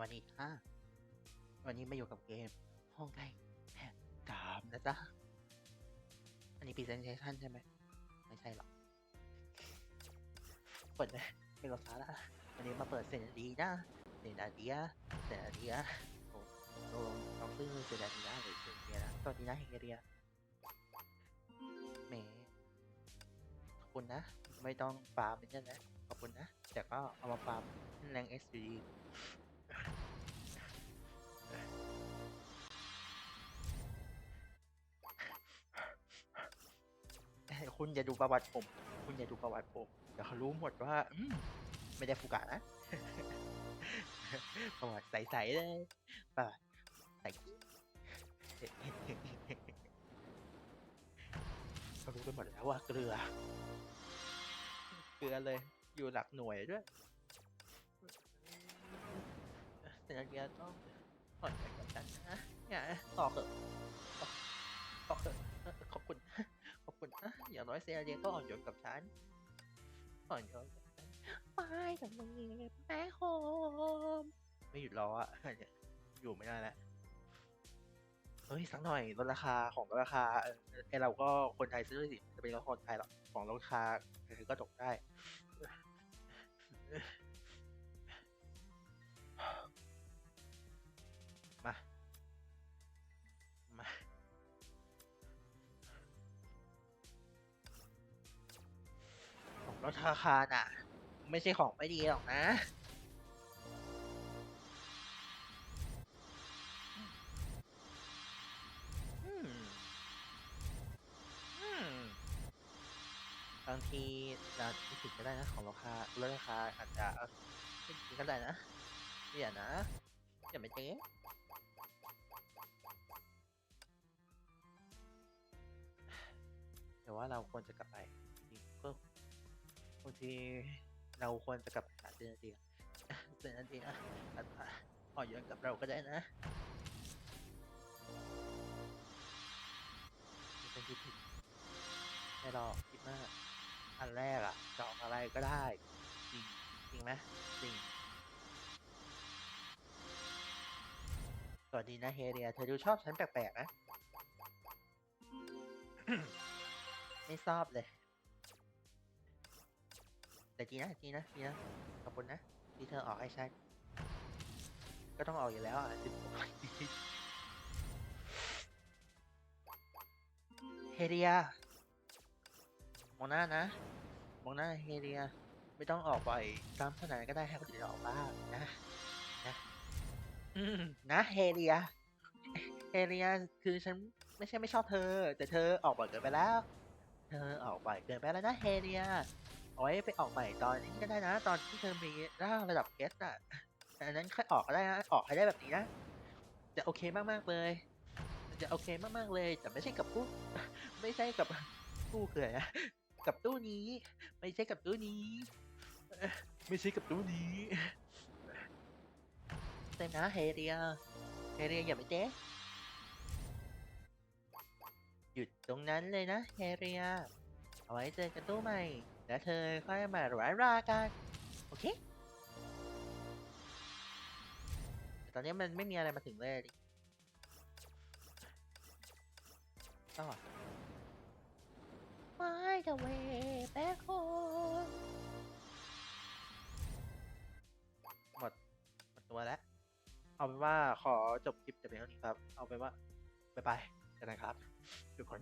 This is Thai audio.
วัสดีค่ะ วันนี้มาอยู่กับเกมห้องไกลแห่งกามนะจ๊ะ อันนี้ presentation ใช่ไหม ไม่ใช่หรอกเปิดเลยเป็นรถฟ้าละวันนี้มาเปิดเซนดีนะเซนดียเซนดียโอ้โหน้องซื้อเซนดียหรือเซนเดียนะสวัสดีนะเฮเรียแหมขอบคุณนะ ไม่ต้องฟาร์มเป็นยังไงขอบคุณนะ แต่ก็เอามาฟาร์มแรง s อ d เอ้ย คุณอย่าดูประวัติผม คุณอย่าดูประวัติผม เดี๋ยวเขารู้หมดว่า อืมไม่ได้ฟูกะนะ ประวัติใสๆเลยประวัติใสเขารู้กันหมดแล้วว่าเกลือ เกลือเลย อยู่หลักหน่วยด้วย แต่เกียต้องผ่อนใจกับฉันนะอย่าต่อเถอะต่อเถอะขอบคุณขอบคุณนะอย่างน้อยเซียเรียก็อ่อนโยนกับฉันอ่อนโยนกับฉันไม่กับมึงแม่โฮมไม่หยุดรออะอยู่ไม่ได้แล้วเฮ้ยสักหน่อยลดราคาของลดราคาเออไอเราก็คนไทยซื้อสิจะเป็นราคนไทยหรอกของราคาก็ตกได้ ของลดราคาน่ะ ไม่ใช่ของไม่ดีหรอกนะ บางทีเราไม่ผิดก็ได้นะของราคาลดราคาอาจจะไม่ผิดก็ได้นะอย่านะอย่าไปเจ๊แต่ว่าเราควรจะกลับไป ที่เราควรจะกลับหาเจนเดียเจนเดียอาจจะอ่อนโยนกับเราก็ได้นะเป็นที่ผิดไม่หรอกคิดมาก อันแรกอะจออกอะไรก็ได้ จริง จริงไหมจริงสวัสดีนะเฮเรีย เธอดูชอบฉันแปลกๆนะ ไม่ชอบเลย แต่จริงนะจริงนะจริงนะขอบคุณนะที่เธอออกให้ฉันก็ต้องออกอยู่แล้วอะสิบเฮเรียมองหน้านะมองหน้าเฮเรีย ไม่ต้องออกบ่อยซ้ำขนานก็ได้ให้คนอื่นออกบ้างนะนะนะเฮเรียเฮเรียคือฉันไม่ใช่ไม่ชอบเธอ แต่เธอออกบ่อยเกินไปแล้ว เธอออกบ่อยเกินไปแล้วนะเฮเรีย เอาไว้ไปออกใหม่ตอนนี้ก็ได้นะ ตอนที่เธอมีร่างระดับเกสอะอันนั้นค่อยออกก็ได้นะออกให้ได้แบบนี้นะ จะโอเคมากๆเลย จะโอเคมากๆเลยแต่ไม่ใช่กับผู้ไม่ใช่กับผู้เกยอะกับตู้นี้ ไม่ใช่กับตู้นี้เอ่อไม่ใช่กับตู้นี้เต็มนะเฮเรียเฮเรียอย่าไปเจ๊หยุดตรงนั้นเลยนะเฮเรีย เอาไว้เจอกันตู้ใหม่ แล้วเธอค่อยมาร้ายรากันโอเคแต่ตอนนี้มันไม่มีอะไรมาถึงเลยดิก็ไม่จะเวแบ็คโฮหมดหมดตัวแล้ว เอาเป็นว่าขอจบคลิปแต่เพียงเท่านี้ครับ เอาเป็นว่า บ๊ายบายกันนะครับ ทุกคน